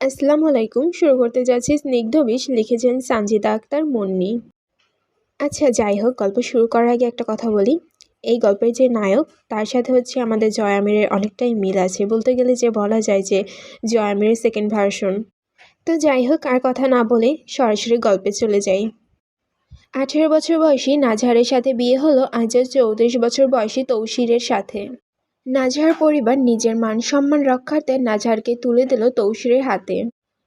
আসসালামু আলাইকুম। শুরু করতে যাচ্ছি স্নিগ্ধ বিষ লিখেছেন সানজিদা আক্তার, মুন্নি। আচ্ছা যাই হোক, গল্প শুরু করার আগে একটা কথা বলি। এই গল্পের যে নায়ক, তার সাথে হচ্ছে আমাদের জয় আমিরের অনেকটাই মিল আছে। বলতে গেলে যে বলা যায় যে, জয় আমিরের সেকেন্ড ভার্সন তো যাই হোক, আর কথা না বলে সরাসরি গল্পে চলে যাই। আঠেরো বছর বয়সী নাজহারের সাথে বিয়ে হলো আজ চৌত্রিশ বছর বয়সী তৌসিরের সাথে। নাজহার পরিবার নিজের মান সম্মান রক্ষার্থে নাজহারকে তুলে দিল তৌসিরের হাতে।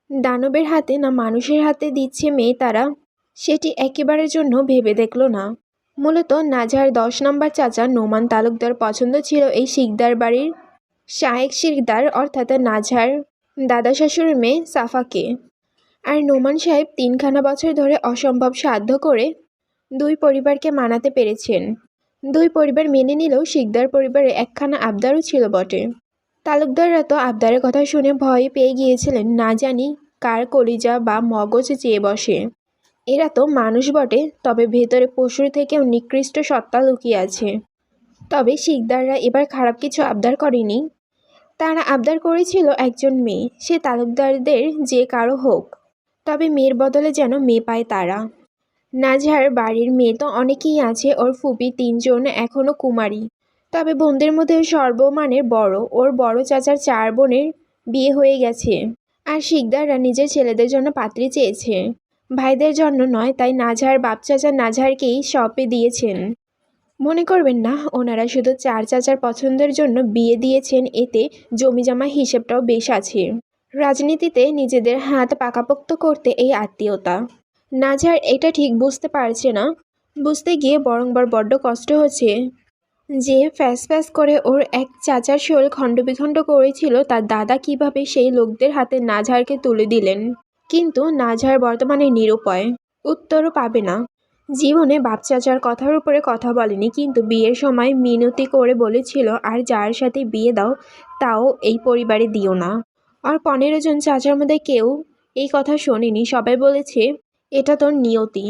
দানবের হাতে না মানুষের হাতে দিচ্ছে মেয়ে তারা, সেটি একেবারের জন্য ভেবে দেখল না। মূলত নাজহার দশ নম্বর চাচা নোমান তালুকদার পছন্দ ছিল এই শিকদার বাড়ির শাহেক শিকদার, অর্থাৎ নাজহার দাদা শাশুড়ির মেয়ে সাফাকে। আর নোমান সাহেব তিনখানা বছর ধরে অসম্ভব সাধ্য করে দুই পরিবারকে মানাতে পেরেছেন। দুই পরিবার মেনে নিলেও শিকদার পরিবারে একখানা আবদারও ছিল বটে। তালুকদাররা তো আবদারের কথা শুনে ভয় পেয়ে গিয়েছিলেন, না জানি কার কলিজা বা মগজ চেয়ে বসে। এরা তো মানুষ বটে, তবে ভেতরে পশুর থেকেও নিকৃষ্ট সত্তা লুকিয়ে আছে। তবে শিকদাররা এবার খারাপ কিছু আবদার করেনি। তারা আবদার করেছিল একজন মেয়ে, সে তালুকদারদের যে কারও হোক, তবে মেয়ের বদলে যেন মেয়ে পায় তারা। নাজহার বাড়ির মেয়ে তো অনেকেই আছে, ওর ফুপি তিনজন এখনও কুমারী। তবে বোনদের মধ্যে সর্বমানের বড়, ওর বড় চাচার চার বোনের বিয়ে হয়ে গেছে। আর শিকদাররা নিজের ছেলেদের জন্য পাত্রী চেয়েছে। ভাইদের জন্য নয়, তাই নাজহার বাপ চাচা নাজহারকেই সপে দিয়েছেন। মনে করবেন না, ওনারা শুধু চার চাচার পছন্দের জন্য বিয়ে দিয়েছেন, এতে জমিজমা হিসেবটাও বেশ আছে। রাজনীতিতে নিজেদের হাত পাকাপোক্ত করতে এই আত্মীয়তা। নাজার এটা ঠিক বুঝতে পারছে না। বুঝতে গিয়ে বরংবার বড্ড কষ্ট হচ্ছে। যে ফ্যাস ফ্যাস করে ওর এক চাচার শোল খণ্ডবিখণ্ড করেছিল, তার দাদা কীভাবে সেই লোকদের হাতে নাঝারকে তুলে দিলেন। কিন্তু নাঝার বর্তমানে নিরুপায়, উত্তরও পাবে না। জীবনে বাপ চাচার কথার উপরে কথা বলেনি, কিন্তু বিয়ের সময় মিনতি করে বলেছিল, আর যার সাথে বিয়ে দাও, তাও এই পরিবারে দিও না। আর পনেরো জন চাচার মধ্যে কেউ এই কথা শোনেনি। সবাই বলেছে এটা তোর নিয়তি।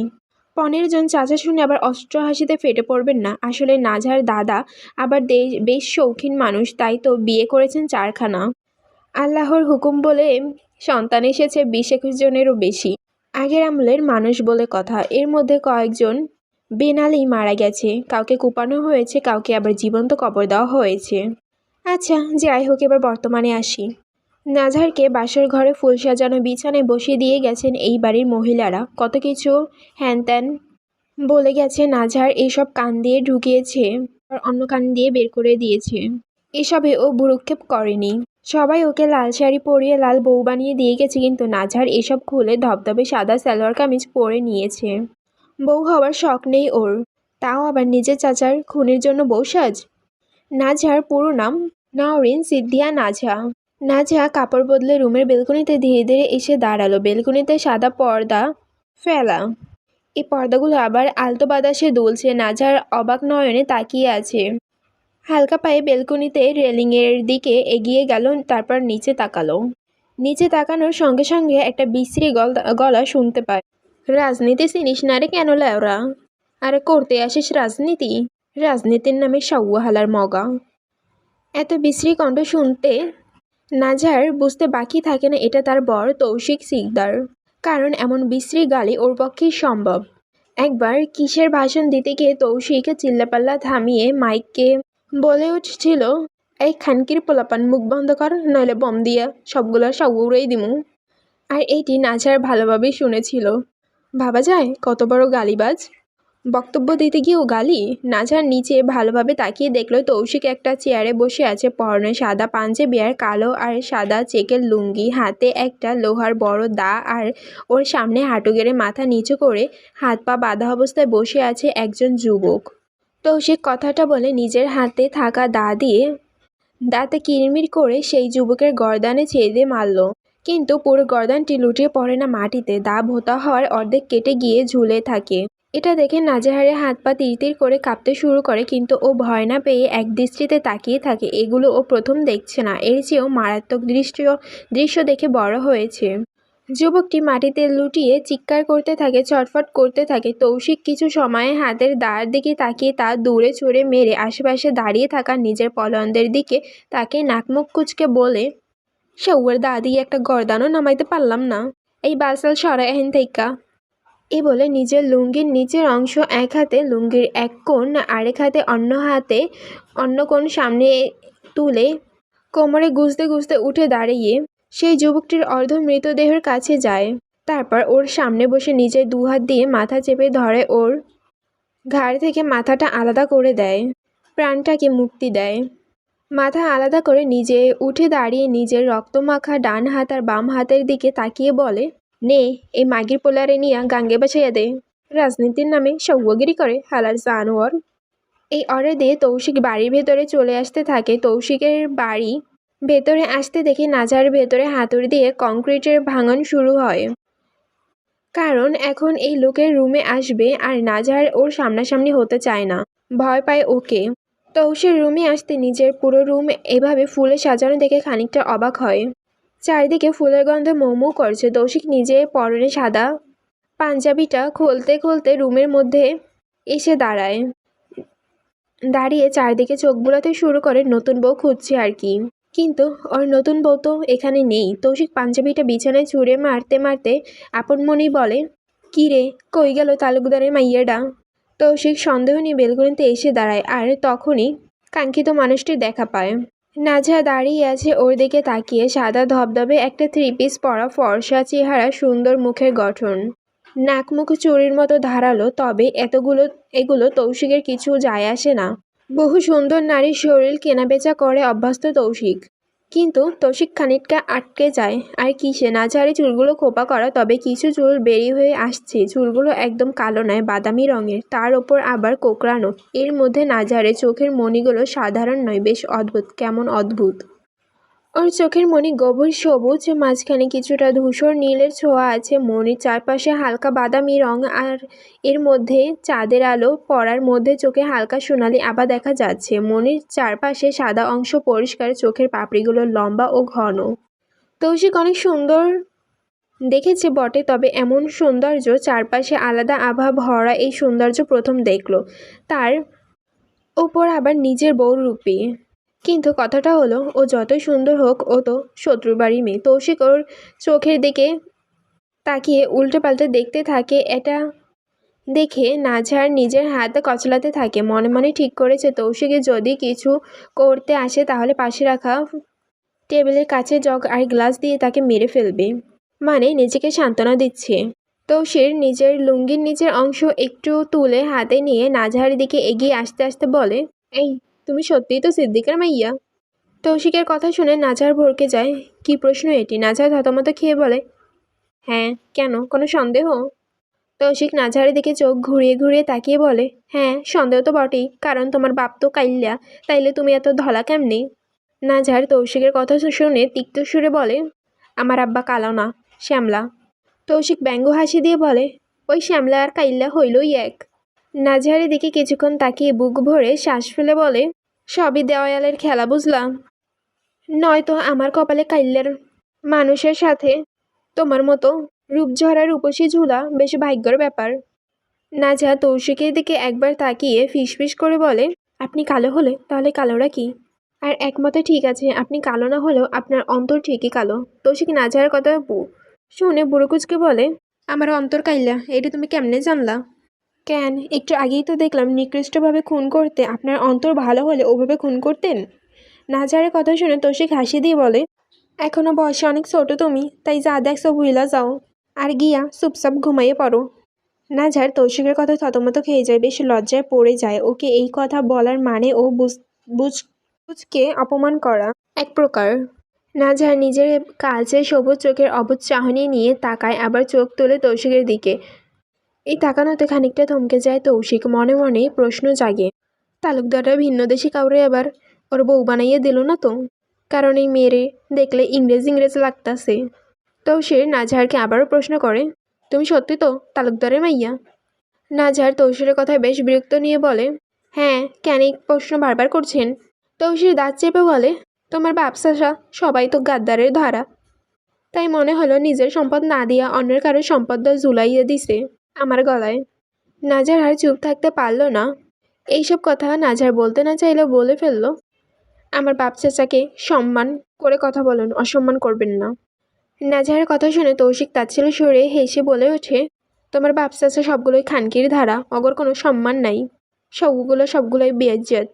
পনেরো জন চাচা শুনে আবার অস্ত্র হাসিতে ফেটে পড়বেন না। আসলে নাঝার দাদা আবার বেশ শৌখিন মানুষ, তাই তো বিয়ে করেছেন চারখানা। আল্লাহর হুকুম বলে সন্তান এসেছে বিশ একুশ জনেরও বেশি। আগের আমলের মানুষ বলে কথা। এর মধ্যে কয়েকজন বেনালেই মারা গেছে। কাউকে কুপানো হয়েছে, কাউকে আবার জীবন্ত কবর দেওয়া হয়েছে। আচ্ছা যাই হোক, এবার বর্তমানে আসি। নাজারকে বাসর ঘরে ফুল সাজানো বিছানায় বসিয়ে দিয়ে গেছেন এই বাড়ির মহিলারা। কত কিছু হ্যান ত্যান বলে গেছে নাজার এইসব কান দিয়ে ঢুকিয়েছে আর অন্য কান দিয়ে বের করে দিয়েছে। এসবে ও ভুরুক্ষেপ করেনি। সবাই ওকে লাল শাড়ি পরিয়ে লাল বউ বানিয়ে দিয়ে গেছে, কিন্তু নাজার এসব খুলে ধবধবে সাদা সালোয়ার কামিজ পরে নিয়েছে। বউ হওয়ার শখ নেই ওর। তাও আবার নিজের চাচার খুনের জন্য বউ সাজ? নাজার পুরো নাম নাওরিন সিদ্ধিয়া নাঝা নাজা কাপড় বদলে রুমের বেলকনিতে ধীরে ধীরে এসে দাঁড়াল। বেলকনিতে সাদা পর্দা ফেলা। এই পর্দাগুলো আবার আলতো বাতাসে দুলছে। নাজার অবাক নয়নে তাকিয়ে আছে। হালকা পায়ে বেলকনিতে রেলিংয়ের দিকে এগিয়ে গেল, তারপর নিচে তাকালো। নিচে তাকানোর সঙ্গে সঙ্গে একটা বিশ্রী গলা শুনতে পায়। রাজনীতি চিনিস না রে কেন লেওরা? আরে করতে আসিস রাজনীতি? রাজনীতির নামে সাউহালার মগা। এত বিশ্রী কণ্ঠ শুনতে নাজার বুঝতে বাকি থাকে না, এটা তার বর তৌশিক সিকদার। কারণ এমন বিশ্রী গালি ওর পক্ষেই সম্ভব। একবার কিসের ভাষণ দিতে গিয়ে তৌশিক চিল্লাপাল্লা থামিয়ে মাইককে বলে উঠছিল, এই খানকির পোলাপান মুখ বন্ধ কর, নইলে বম দিয়া সবগুলো সব উড়েই দিমু। আর এটি নাজার ভালোভাবেই শুনেছিল। ভাবা যায় কত বড় গালিবাজ। বক্তব্য দিতে গিয়েও গালি নাজার নিচে ভালোভাবে তাকিয়ে দেখল তৌশিক একটা চেয়ারে বসে আছে, পরনে সাদা পাঞ্জাবি আর কালো আর সাদা চেকের লুঙ্গি, হাতে একটা লোহার বড় দা আর ওর সামনে হাঁটু গেড়ে মাথা নিচু করে হাত পা বাঁধা অবস্থায় বসে আছে একজন যুবক। তৌশিক কথাটা বলে নিজের হাতে থাকা দা দিয়ে দাঁতে কিরমির করে সেই যুবকের গর্দানে ছেদে মারল। কিন্তু পুরো গর্দানটি লুটিয়ে পড়ে না মাটিতে। দা ভোতা হওয়ার অর্ধেক কেটে গিয়ে ঝুলে থাকে। এটা দেখে নাজেহারে হাত পা তিরতির করে কাঁপতে শুরু করে, কিন্তু ও ভয় না পেয়ে এক দৃষ্টিতে তাকিয়ে থাকে। এগুলো ও প্রথম দেখছে না, এর চেয়েও মারাত্মক দৃশ্য দৃশ্য দেখে বড় হয়েছে। যুবকটি মাটিতে লুটিয়ে চিৎকার করতে থাকে, ছটফট করতে থাকে। তৌশিক কিছু সময়ে হাতের দাঁড় দিকে তাকিয়ে তা দূরে চড়ে মেরে আশেপাশে দাঁড়িয়ে থাকা নিজের পলনদের দিকে তাকে নাকমুখ কুচকে বলে সৌয়ের দাদি একটা গরদানও নামাইতে পারলাম না। এই বালসাল সরা এহেন থেইকা। এ বলে নিজের লুঙ্গির নিচের অংশ এক হাতে, লুঙ্গির এক কোণ আরেক হাতে অন্য হাতে, অন্য কোণ সামনে তুলে কোমরে গুজতে গুজতে উঠে দাঁড়িয়ে সেই যুবকটির অর্ধ মৃতদেহের কাছে যায়। তারপর ওর সামনে বসে নিজের দুহাত দিয়ে মাথা চেপে ধরে ওর ঘাড় থেকে মাথাটা আলাদা করে দেয়, প্রাণটাকে মুক্তি দেয়। মাথা আলাদা করে নিজে উঠে দাঁড়িয়ে নিজের রক্তমাখা ডান হাত আর বাম হাতের দিকে তাকিয়ে বলে নে, এই মাগির পোলারে নিয়া গাঙ্গে বাছাইয়া দে। রাজনীতির নামে সৌগিরি করে হালার জানোয়ার। এই অর্ডার দিয়ে তৌশিক বাড়ির ভেতরে চলে আসতে থাকে। তৌশিকের বাড়ি ভেতরে আসতে দেখে নাজার ভেতরে হাতুড়ি দিয়ে কংক্রিটের ভাঙন শুরু হয়। কারণ এখন এই লোকের রুমে আসবে আর নাজার ওর সামনাসামনি হতে চায় না। ভয় পায় ওকে। তৌসির রুমে আসতে নিজের পুরো রুম এভাবে ফুলে সাজানো দেখে খানিকটা অবাক হয়। চারিদিকে ফুলের গন্ধে মোমো করছে। তৌশিক নিজে পরনে সাদা পাঞ্জাবিটা খুলতে খুলতে রুমের মধ্যে এসে দাঁড়ায়। দাঁড়িয়ে চারদিকে চোখ বুলাতে শুরু করে, নতুন বউ খুঁজছে আর কি। কিন্তু ওর নতুন বউ তো এখানে নেই। তৌশিক পাঞ্জাবিটা বিছানায় ছুঁড়ে মারতে মারতে আপন মনেই বলে, কী রে, কই গেল তালুকদারের মাইয়াডা তৌশিক সন্দেহ নিয়ে বেলগুনিতে এসে দাঁড়ায়, আর তখনই কাঙ্ক্ষিত মানুষটি দেখা পায়। নাজা দাঁড়িয়ে আছে ওর দিকে তাকিয়ে। সাদা ধবধবে একটা থ্রি পিস পরা ফর্সা চেহারা, সুন্দর মুখের গঠন। নাক মুখ চুরির মতো ধারালো, তবে এতগুলো, এগুলো তৌশিকের কিছু যায় আসে না। বহু সুন্দর নারীর শরীর কেনাবেচা করে অভ্যস্ত তৌশিক। কিন্তু তৌশিক খানিকটা আটকে যায়। আর কিসে? নাচারে চুলগুলো খোপা করা, তবে কিছু চুল বেরিয়ে হয়ে আসছে। চুলগুলো একদম কালো নয়, বাদামি রঙের। তার ওপর আবার কোকড়ানো। এর মধ্যে নাজারে চোখের মণিগুলো সাধারণ নয়, বেশ অদ্ভুত। কেমন অদ্ভুত? ওর চোখের মণি গভীর সবুজ, মাঝখানে কিছুটা ধূসর নীলের ছোঁয়া আছে। মণির চারপাশে হালকা বাদামি রং আর এর মধ্যে চাঁদের আলো পড়ার মধ্যে চোখে হালকা সোনালি আভা দেখা যাচ্ছে। মনির চারপাশে সাদা অংশ পরিষ্কার, চোখের পাপড়িগুলো লম্বা ও ঘন। তৌশিক অনেক সুন্দর দেখেছে বটে, তবে এমন সৌন্দর্য চারপাশে আলাদা আভা ভরা এই সৌন্দর্য প্রথম দেখল। তার ওপর আবার নিজের বউ রূপী কিন্তু কথাটা হলো, ও যতই সুন্দর হোক, ও তো শত্রুর বাড়ি মেয়ে। তৌশিক ওর চোখের দিকে তাকিয়ে উল্টে পাল্টে দেখতে থাকে, এটা দেখে নাঝার নিজের হাত কচলাতে থাকে। মনে মনে ঠিক করেছে তৌশিকে, যদি কিছু করতে আসে তাহলে পাশে রাখা টেবিলের কাছে জগ আর গ্লাস দিয়ে তাকে মেরে ফেলবে। মানে নিজেকে সান্ত্বনা দিচ্ছে। তৌশির নিজের লুঙ্গির নিচের অংশ একটু তুলে হাতে নিয়ে নাঝার দিকে এগিয়ে আসতে আসতে বলে, এই তুমি সত্যিই তো সিদ্দিকার মাইয়া? তৌশিকের কথা শুনে নাজার ভরকে যায়। কি প্রশ্ন এটি? নাজার থতমত খেয়ে বলে হ্যাঁ কেন? কোনো সন্দেহ? তৌশিক নাজারের দিকে চোখ ঘুরিয়ে ঘুরিয়ে তাকিয়ে বলে হ্যাঁ সন্দেহ তো বটেই, কারণ তোমার বাপ তো কাইল্লা তাইলে তুমি এত ধলা কেমনি? নাজার তৌশিকের কথা শুনে তিক্ত সুরে বলে, আমার আব্বা কালো না, শ্যামলা। তৌশিক ব্যঙ্গ হাসি দিয়ে বলে, ওই শ্যামলা আর কাইল্লা হইলই এক। নাজহারের দিকে কিছুক্ষণ তাকিয়ে বুক ভরে শ্বাস ফেলে বলে, সবই দেওয়ালের খেলা বুঝলাম। নয়তো আমার কপালে কাইল্লের মানুষের সাথে তোমার মতো রূপঝরা রূপসী ঝুলা বেশ ভাগ্যর ব্যাপার। নাজা তৌশিকের দিকে একবার তাকিয়ে ফিসফিস করে বলে, আপনি কালো হলে, তাহলে কালোরা কি? আর একমতে ঠিক আছে, আপনি কালো না হলেও আপনার অন্তর ঠিকই কালো। তৌশিক নাজার কথা শুনে বুড়োকুচকে বলে, আমার অন্তর কাইলা, এটা তুমি কেমনে জানলা? কেন? একটু আগেই তো দেখলাম নিকৃষ্টভাবে খুন করতে আপনার অন্তর ভালো হলে ওভাবে খুন করতেন। নাজারের কথা শুনে তোষিক হাসি দিয়ে বলে, এখনও বয়সে অনেক ছোট তুমি, তাই যা দেখছ ভুইলা যাও। আর গিয়া চুপচাপ ঘুমাইয়ে পড়ো। না নাজার তৌশিকের কথা থতমত খেয়ে যায়, বেশ লজ্জায় পড়ে যায়। ওকে এই কথা বলার মানে ও বুঝ বুঝ, বুঝকে অপমান করা এক প্রকার। নাজার নিজের কাছে সবুজ চোখের অবুজ চাহনি নিয়ে তাকায়, আবার চোখ তোলে তৌশিকের দিকে। এই তাকানোতে খানিকটা থমকে যায় তৌশিক, মনে মনে প্রশ্ন জাগে। তালুকদাররা ভিন্ন দেশি কাউরে আবার ওর বউ বানাইয়ে দিল না তো? কারণ এই মেয়েরে দেখলে ইংরেজ ইংরেজ লাগতাছে। তৌশির নাজহারকে আবারও প্রশ্ন করে, তুমি সত্যি তো তালুকদারের মাইয়া? নাজহার তৌশিরের কথায় বেশ বিরক্ত নিয়ে বলে হ্যাঁ কেন প্রশ্ন বারবার করছেন? তৌশির দাঁত চেপে বলে, তোমার ব্যবসাসা সবাই তো গাদ্দারের ধারা। তাই মনে হলো নিজের সম্পদ না দিয়া অন্যের কারও সম্পদটা ঝুলাইয়ে দিছে। আমার গলায়। নাজার আর চুপ থাকতে পারল না। এইসব কথা নাজার বলতে না চাইলেও বলে ফেলল। আমার বাপ চাচাকে সম্মান করে কথা বলুন, অসম্মান করবেন না। নাজারের কথা শুনে তৌশিক তাচ্ছিল সরে হেসে বলে ওঠে, তোমার বাপ চাচা সবগুলোই খানকির ধারা, অগর কোনো সম্মান নাই। সবগুলো সবগুলোই বেজ্জত।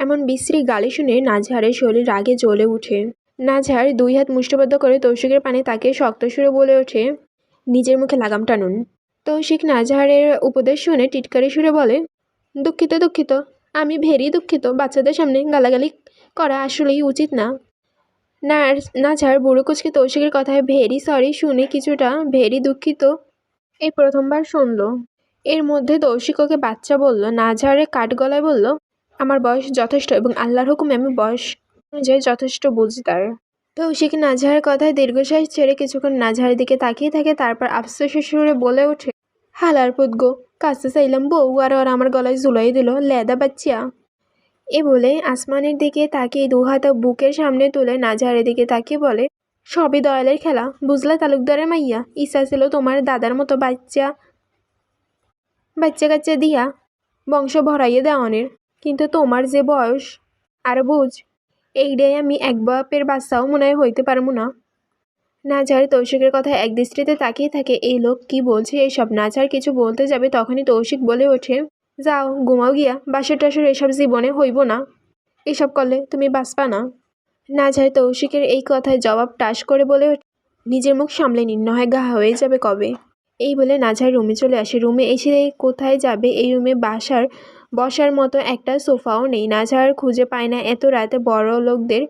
এমন বিশ্রী গালি শুনে নাজহারের শরীর রাগে জ্বলে উঠে। নাজহার দুই হাত মুষ্টিবদ্ধ করে তৌশিকের পানে তাকে শক্ত সুরে বলে ওঠে, নিজের মুখে লাগাম টানুন। তৌশিক নাজহারের উপদেশ শুনে টিটকারি সুরে বলে, দুঃখিত দুঃখিত। আমি ভেরি দুঃখিত। বাচ্চাদের সামনে গালাগালি করা আসলেই উচিত না। নার্স নাঝার বুড়ো কুচকে তৌশিকের কথায় ভেরি সরি শুনে কিছুটা ভেরি দুঃখিত এই প্রথমবার শুনল। এর মধ্যে তৌশিক ওকে বাচ্চা বলল নাঝারে কাঠ গলায় বলল, আমার বয়স যথেষ্ট এবং আল্লাহর হুকুমে আমি বয়স অনুযায়ী যথেষ্ট বুঝদার তৌশিক নাজহারের কথায় দীর্ঘশ্বাস ছেড়ে কিছুক্ষণ নাজহারের দিকে তাকিয়ে থাকে, তারপর আফসোসের সুরে বলে ওঠে হালার পুতগো কাছে চাইলাম বউ আর ওরা আমার গলায় ঝুলাই দিল, লেদা বাচ্চা। এ বলে আসমানের দিকে তাকিয়ে দু হাতে বুকের সামনে তুলে নাজহারের দিকে তাকিয়ে বলে, সবই দয়ালের খেলা, বুঝলা তালুকদারের মাইয়া, ইচ্ছা ছিল তোমার দাদার মতো বাচ্চা। বাচ্চা কাচ্চা দিয়া বংশ ভরাইয়ে দেওয়ানের, কিন্তু তোমার যে বয়স, আর বুঝ এইটাই আমি এক বাপের বাচ্চাও মনে হয় হইতে পারব না। নাজার তৌশিকের কথা এক দৃষ্টিতে তাকিয়ে থাকে, এই লোক কি বলছে এইসব নাজার কিছু বলতে যাবে তখনই তৌশিক বলে ওঠে, যাও, ঘুমাও গিয়া, বাসর টাসর এসব জীবনে হইব না। এসব করলে তুমি বাঁচবা না। নাজার তৌশিকের এই কথায় জবাব টাস করে বলে নিজের মুখ সামলে নিন নয় গা হয়ে যাবে কবে? এই বলে নাজার রুমে চলে আসে। রুমে এসে কোথায় যাবে? এই রুমে বাসার, বসার মতো একটা সোফাও নেই। নাজার খুঁজে পায় না এত রাতে বড় লোকদের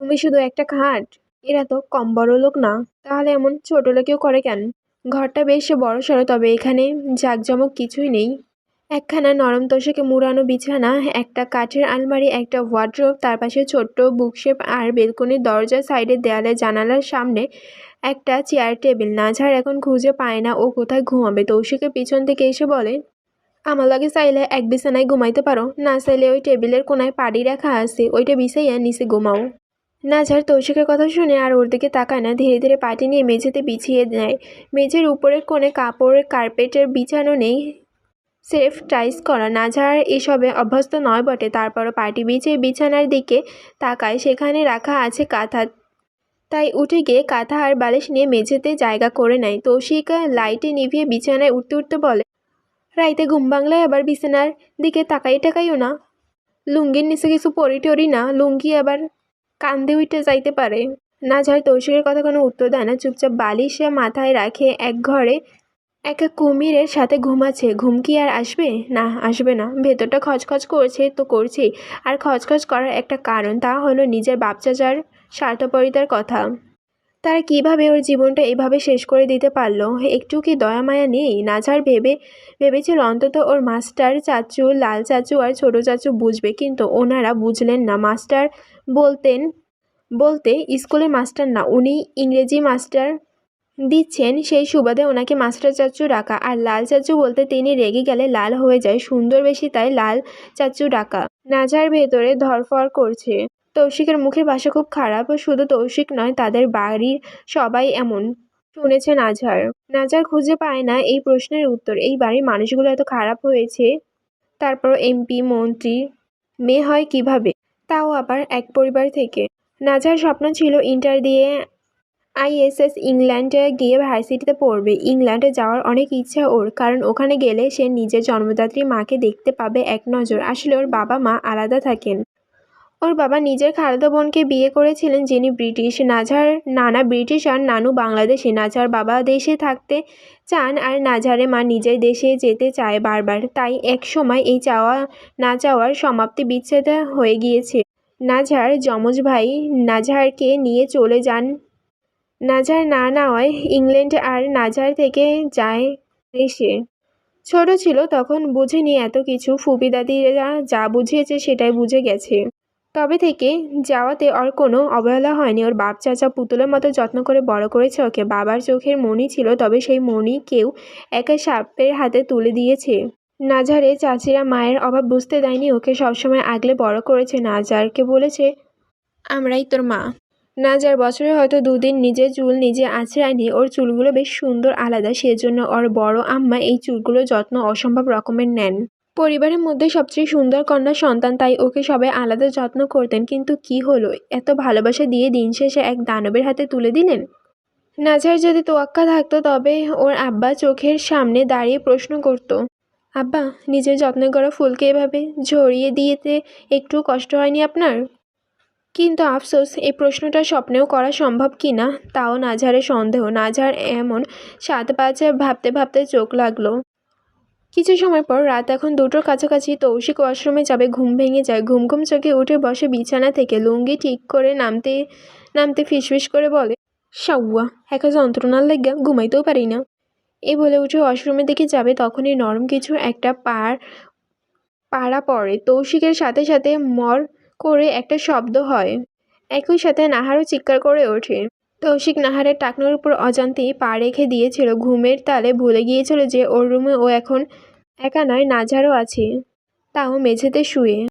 তুমি শুধু একটা খাট। এরা তো কম বড় লোক না। তাহলে এমন ছোট লোকেও করে কেন? ঘরটা বেশ বড় সড়ো, তবে এখানে জাঁকজমক কিছুই নেই। একখানা নরম তোষকে মুড়ানো বিছানা, একটা কাঠের আলমারি, একটা ওয়ার্ড্রোব তার পাশে ছোট্ট বুকশেপ আর বেলকনির দরজার সাইডে দেয়ালে জানালার সামনে একটা চেয়ার টেবিল না নাঝার এখন খুঁজে পায় না ও কোথায় ঘুমাবে। তৌশিকের পিছন থেকে এসে বলে, আমার লাগে চাইলে এক বিছানায় ঘুমাইতে পারো। না চাইলে ওই টেবিলের কোনায় পাড়ি রাখা আছে। ওইটা বিছাইয়া নিচে ঘুমাও। নাঝার তৌশিকের কথা শুনে আর ওর দিকে তাকায় না। ধীরে ধীরে পাটি নিয়ে মেঝেতে বিছিয়ে দেয়। মেঝের উপরের কোণে কাপড়ের কার্পেটের বিছানো নেই। সেফ টাইস করা। নাঝার এসবে অভ্যস্ত নয় বটে। তারপরও পাটি বিছিয়ে বিছানার দিকে তাকায়। সেখানে রাখা আছে কাঁথা। তাই উঠে গিয়ে কাঁথা আর বালিশ নিয়ে মেঝেতে জায়গা করে নেয়। তৌশিক লাইটে নিভিয়ে বিছানায় উঠতে উঠতে বলে, রাইতে ঘুম বাংলায় আবার বিছানার দিকে তাকাই টাকাইও না। লুঙ্গির নিচে কিছু পরি টরি না। লুঙ্গি আবার কান্দে উঠে যাইতে পারে। না নাঝার তৌশিকের কথা কোনো উত্তর দেয় না। চুপচাপ বালিশে মাথায় রাখে এক ঘরে। একটা কুমিরের সাথে ঘুমাচ্ছে। ঘুম কি আর আসবে? না আসবে না। ভেতরটা খচখচ করছে তো করছেই। আর খচখচ করার একটা কারণ তা হলো নিজের বাপচাচার স্বার্থপরিতার কথা। তারা কীভাবে ওর জীবনটা এভাবে শেষ করে দিতে পারল? একটু কি দয়া মায়া নেই? নাজার ভেবে, ভেবেছিল অন্তত ওর মাস্টার চাচু, লাল চাচু আর ছোট চাচু বুঝবে, কিন্তু ওনারা বুঝলেন না। মাস্টার বলতেন, বলতে স্কুলের মাস্টার না, উনি ইংরেজি মাস্টার দিচ্ছেন, সেই সুবাদে ওনাকে মাস্টার চাচু ডাকা। আর লাল চাচু বলতে তিনি রেগে গেলে লাল হয়ে যায়, সুন্দর বেশি তাই লাল চাচু ডাকা। নাজার ভেতরে ধরফর করছে। তৌশিকের মুখের ভাষা খুব খারাপ, শুধু তৌশিক নয়, তাদের বাড়ির সবাই এমন। শুনেছে নাজার নাজার খুঁজে পায় না এই প্রশ্নের উত্তর। এই বাড়ির মানুষগুলো এত খারাপ হয়েছে। তারপর এমপি, মন্ত্রী, মেয়ে হয় কীভাবে? তাও আবার এক পরিবার থেকে। নাজার স্বপ্ন ছিল ইন্টার দিয়ে আইএসএস ইংল্যান্ডে গিয়ে ভার্সিটিতে পড়বে। ইংল্যান্ডে যাওয়ার অনেক ইচ্ছা ওর, কারণ ওখানে গেলে সে নিজের জন্মদাত্রী মাকে দেখতে পাবে এক নজর। আসলে ওর বাবা মা আলাদা থাকেন। ওর বাবা নিজের খালাতো বোনকে বিয়ে করেছিলেন যিনি ব্রিটিশ নাঝার নানা ব্রিটিশ আর নানু বাংলাদেশি। নাঝার বাবা দেশে থাকতে চান আর নাঝারে মা নিজের দেশে যেতে চায় বারবার। তাই এক সময় এই চাওয়া, না চাওয়ার সমাপ্তি বিচ্ছেদ হয়ে গিয়েছে। নাঝার যমজ ভাই নাঝারকে নিয়ে চলে যান। নাজার না নেওয়ায় ইংল্যান্ড আর নাজার থেকে যায় দেশে। ছোট ছিল তখন বুঝেনি এত কিছু। ফুপি দাদিরা যা বুঝিয়েছে সেটাই বুঝে গেছে। তবে থেকে যাওয়াতে ওর কোনো অবহেলা হয়নি। ওর বাপ চাচা পুতুলের মতো যত্ন করে বড় করেছে ওকে। বাবার চোখের মণি ছিল, তবে সেই মণি কেউ একা সাপের হাতে তুলে দিয়েছে। নাজারে চাচিরা মায়ের অভাব বুঝতে দেয়নি, ওকে সবসময় আগলে বড় করেছে। নাজারকে বলেছে, আমরাই তোর মা। নাজার বছরে হয়তো দুদিন নিজের চুল নিজে আঁচড়ায়নি, ওর চুলগুলো বেশ সুন্দর আলাদা। সেজন্য ওর বড় আম্মা এই চুলগুলোর যত্ন অসম্ভব রকমের নেন। পরিবারের মধ্যে সবচেয়ে সুন্দর কন্যা সন্তান, তাই ওকে সবাই আলাদা যত্ন করতেন। কিন্তু কি হলো? এত ভালোবাসা দিয়ে দিন শেষে এক দানবের হাতে তুলে দিলেন? নাজার যদি তোয়াক্কা থাকতো, তবে ওর আব্বা চোখের সামনে দাঁড়িয়ে প্রশ্ন করতো, আব্বা, নিজের যত্ন করা ফুলকে এভাবে ঝরিয়ে দিয়েতে একটু কষ্ট হয়নি আপনার? কিন্তু আফসোস এই প্রশ্নটা স্বপ্নেও করা সম্ভব কি না, তাও নাঝারের সন্দেহ। নাঝার এমন সাত পাঁচে ভাবতে ভাবতে চোখ লাগল। কিছু সময় পর রাত এখন দুটোর কাছাকাছি তৌশিক ওয়াশরুমে যাবে, ঘুম ভেঙে যায়। ঘুম ঘুম চোখে উঠে বসে বিছানা থেকে লুঙ্গি ঠিক করে নামতে নামতে ফিসফিস করে বলে সাউয়া একা যন্ত্রণার লেগা ঘুমাইতেও পারি না। এ বলে উঠে ওয়াশরুমের দিকে যাবে, তখনই নরম কিছু একটা পার, পাড়া পড়ে। তৌশিকের সাথে সাথে মর করে একটা শব্দ হয়। একই সাথে নাহারও চিৎকার করে ওঠে। তৌশিক নাহারের টাকনোর উপর অজান্তেই পা রেখে দিয়েছিল। ঘুমের তালে ভুলে গিয়েছিল যে ওর রুমে ও এখন একা নয়, নাজারও আছে। তাও মেঝেতে শুয়ে।